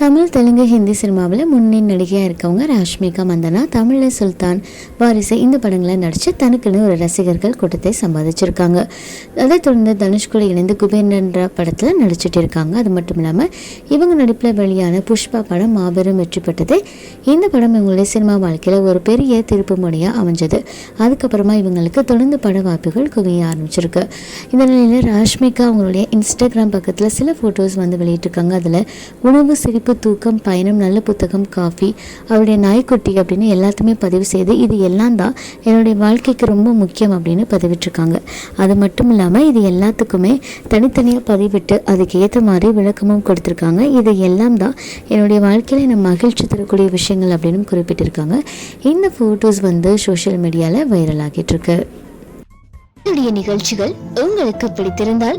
தமிழ் தெலுங்கு ஹிந்தி சினிமாவில் முன்னணி நடிகையாக இருக்கவங்க ராஷ்மிகா மந்தனா தமிழில் சுல்தான் வாரிசு இந்த படங்களில் நடித்து தனக்குன்னு ஒரு ரசிகர்கள் கூட்டத்தை சம்பாதிச்சிருக்காங்க. அதைத் தொடர்ந்து தனுஷ் இணைந்து குபேரன்ற படத்தில் நடிச்சிட்டு இருக்காங்க. அது மட்டும் இல்லாமல் இவங்க நடிப்பில் வெளியான புஷ்பா படம் மாபெரும் வெற்றி பெற்றது. இந்த படம் இவங்களுடைய சினிமா வாழ்க்கையில் ஒரு பெரிய திருப்பு முனையாக அமைஞ்சது. அதுக்கப்புறமா இவங்களுக்கு தொடர்ந்து பட வாய்ப்புகள் குவிய ஆரம்பிச்சிருக்கு. இந்த நிலையில் ராஷ்மிகா அவங்களுடைய இன்ஸ்டாகிராம் பக்கத்தில் சில ஃபோட்டோஸ் வந்து வெளியிட்டிருக்காங்க. அதில் உணவு சிரிப்பு தூக்கம் பயணம் நல்ல புத்தகம் காஃபி அவருடைய நாய்க்குட்டி அப்படின்னு எல்லாத்தையுமே பதிவு செய்து இது எல்லாம் தான் என்னுடைய வாழ்க்கைக்கு ரொம்ப முக்கியம் அப்படின்னு பதிவிட்டிருக்காங்க. அது மட்டும் இல்லாமல் இது எல்லாத்துக்குமே தனித்தனியாக பதிவிட்டு அதுக்கு ஏற்ற மாதிரி விளக்கமும் கொடுத்துருக்காங்க. இது எல்லாம் தான் என்னுடைய வாழ்க்கையில் எனக்கு மகிழ்ச்சி தரக்கூடிய விஷயங்கள் அப்படின்னு குறிப்பிட்டிருக்காங்க. இந்த ஃபோட்டோஸ் வந்து சோஷியல் மீடியாவில் வைரல் ஆகிட்டு இருக்கு என்னுடைய நிகழ்ச்சிகள் உங்களுக்கு பிடித்திருந்தால்